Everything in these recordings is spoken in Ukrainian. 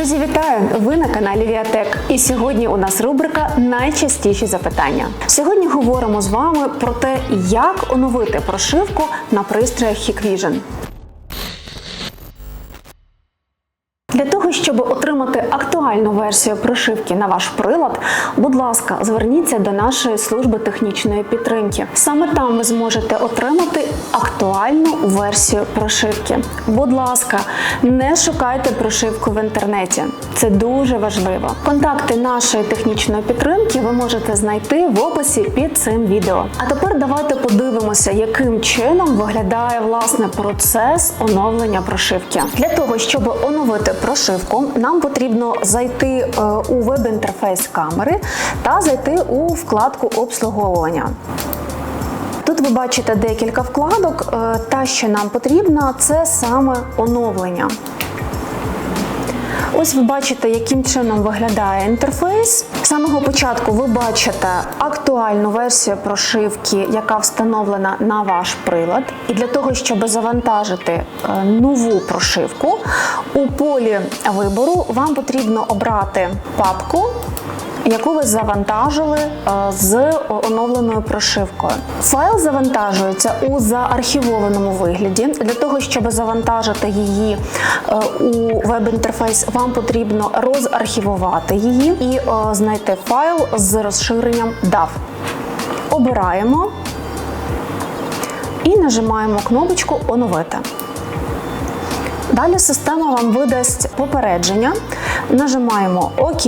Друзі, вітаю! Ви на каналі Віатек. І сьогодні у нас рубрика Найчастіші запитання. Сьогодні говоримо з вами про те, як оновити прошивку на пристроях Hikvision. Для того, щоб отримати актуальну версію прошивки на ваш прилад, будь ласка, зверніться до нашої служби технічної підтримки. Саме там ви зможете отримати актуальну версію прошивки. Будь ласка, не шукайте прошивку в інтернеті. Це дуже важливо. Контакти нашої технічної підтримки ви можете знайти в описі під цим відео. А тепер давайте подивимося, яким чином виглядає власне процес оновлення прошивки. Для того, щоб оновити прошивку, нам потрібно зайти е, у веб-інтерфейс камери та зайти у вкладку обслуговування. Тут ви бачите декілька вкладок. Е, Та, що нам потрібна, це саме оновлення. Ось ви бачите, яким чином виглядає інтерфейс. З самого початку ви бачите актуальну версію прошивки, яка встановлена на ваш прилад. І для того, щоб завантажити е, нову прошивку, у полі вибору вам потрібно обрати папку яку ви завантажили е, з оновленою прошивкою. Файл завантажується у заархівованому вигляді. Для того, щоб завантажити її е, у веб-інтерфейс, вам потрібно розархівувати її і е, знайти файл з розширенням DAV. Обираємо і нажимаємо кнопочку Оновити. Далі система вам видасть попередження. Нажимаємо ОК.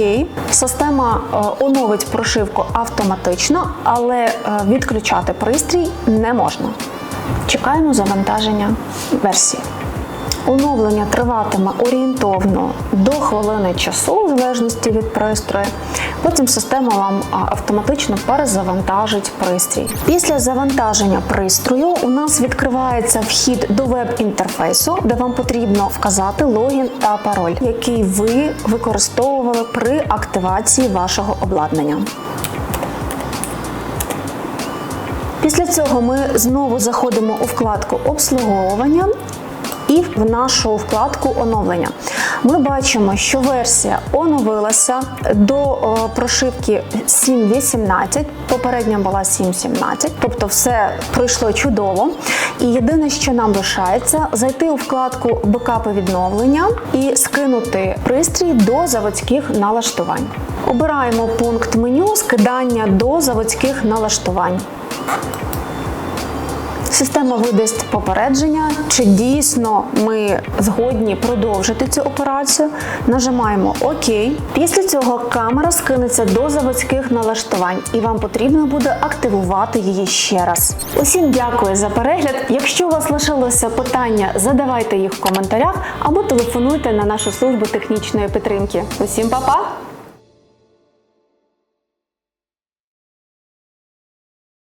Система е, оновить прошивку автоматично, але е, відключати пристрій не можна. Чекаємо завантаження версії. Оновлення триватиме орієнтовно до хвилини часу, в залежності від пристрою. Потім система вам автоматично перезавантажить пристрій. Після завантаження пристрою у нас відкривається вхід до веб-інтерфейсу, де вам потрібно вказати логін та пароль, який ви використовували при активації вашого обладнання. Після цього ми знову заходимо у вкладку обслуговування і в нашу вкладку оновлення. Ми бачимо, що версія оновилася до о, прошивки 7.18, попередня була 7.17, тобто все пройшло чудово. І єдине, що нам лишається, зайти у вкладку Бекапи відновлення і скинути пристрій до заводських налаштувань. Обираємо пункт меню скидання до заводських налаштувань. Система видасть попередження, чи дійсно ми згодні продовжити цю операцію. Нажимаємо ОК. Після цього камера скинеться до заводських налаштувань, і вам потрібно буде активувати її ще раз. Усім дякую за перегляд. Якщо у вас лишилося питання, задавайте їх в коментарях або телефонуйте на нашу службу технічної підтримки. Усім па-па!